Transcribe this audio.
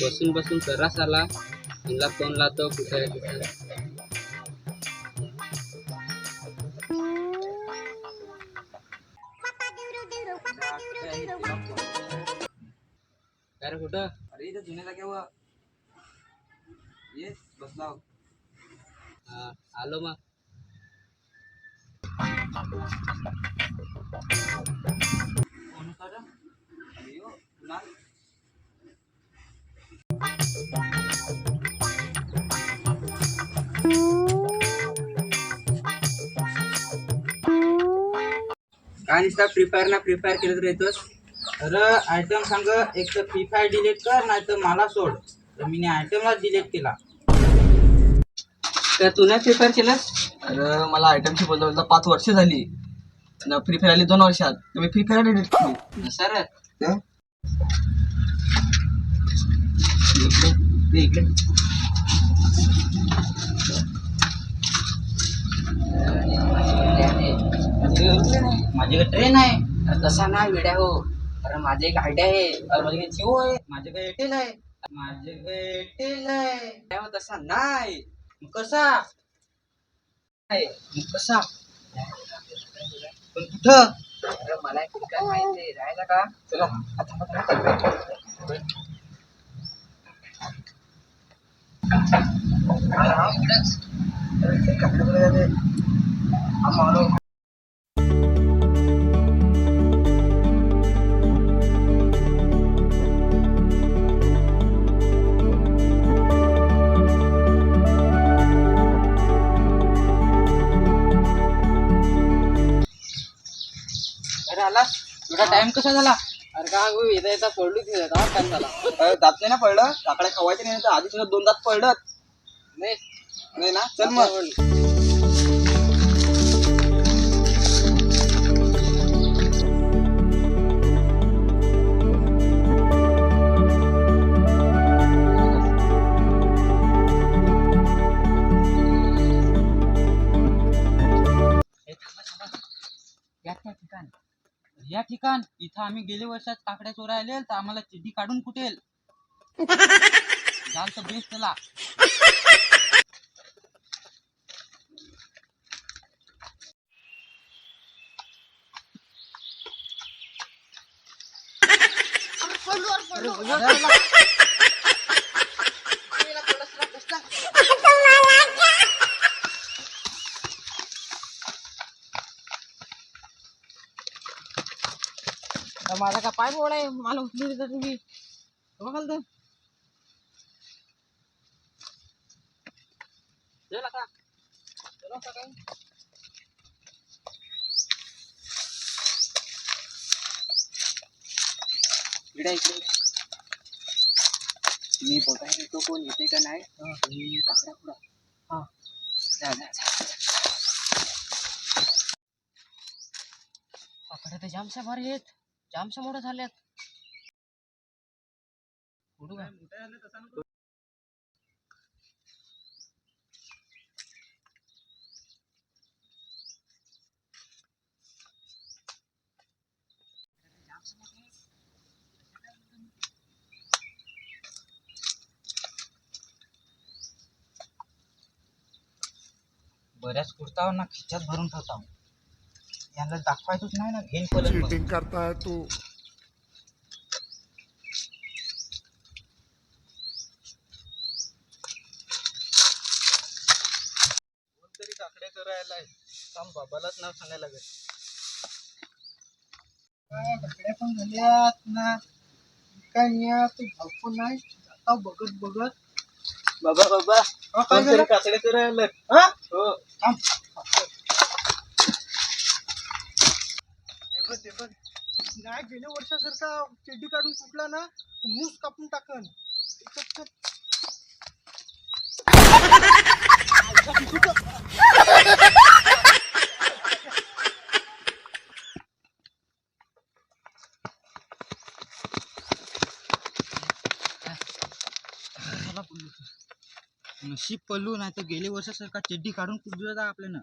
बसून बसून तरास आला म्हणला फोन लावतो कुठे आहे कुठे आहे. काय रे कुठं अरे इथं जुन्या जागेवर ये बसला हा, आलो मग कोण होता रे? अरे यो, कुणाल. काय नुसता फ्री फायर ना फ्री फायर खेळत राहतोस अरे आयटम सांग एक तर फ्री फायर डिलीट कर नाही तर मला सोड. तर मी आयटमला डिलीट केला. तर तू नाही फ्री फायर केलंस? अरे मला आयटमची बोलता बोलता पाच वर्ष झाली. फ्री फायर आली दोन वर्षात. तर मी फ्री फायर डिलीट केली सर? इकडे इकडे माझ्याकडे ट्रेन आहे तसा नाही विड्या हो अरे माझे एक आयडिया आहे अरे माझ्याकडे जिओ आहे माझ्याकडे एअरटेल आहे माझ्याकडे एअरटेल आहे तसा नाही कसा कसा पण कुठं अरे मला एक ठिकाण माहिती राहायला का चला आता झाला तुझा टाइम कसा झाला? अरे का गो येता येता पडलो तिथे काय झाला अरे दात नाही ना पडलं? काकडे खवायचे नाही तर आधी तुझं दोन दात पडत नाही नाही ना? चल मग. या त्या या ठिकाण इथं आम्ही गेल्या वर्षात काकड्या चोरायला तर आम्हाला चिड्डी काढून कुटेल. जाल तर बेस्ट चला तर माझा का पाय बोळ आहे? मला उचलू देता तुम्ही. बघाल तर. मी बघायला तो कोण येते का नाही? मी काकडा पुढा. हा. जा जा जा काकडे तर जामशा भारी आहेत. जामशा मोठं झाल्यात. कुठं काय बऱ्याच कुर्तावर ना खिच्यात भरून ठेवता यांना दाखवायचंच नाही ना घेईन पलट. चीटिंग करता है तू. कोणतरी काकडे करायला काम बाबालाच नाव सांगायला लागेल. काकड्या पण झाल्यात ना. काय नाही तू भाऊ नाही. आता बघत बघत. बाबा बाबा. हा, काय झालं? काकडे करायला हा? हो. थांब. ते बघ ते बघ नाही गेल्या वर्षासारखा चेड्डी काढून फुटला ना मूस कापून टाकन शिप चल. नशीब पडलो नाही तर गेल्या वर्षासारखा चेड्डी काढून फुटला आपल्यानं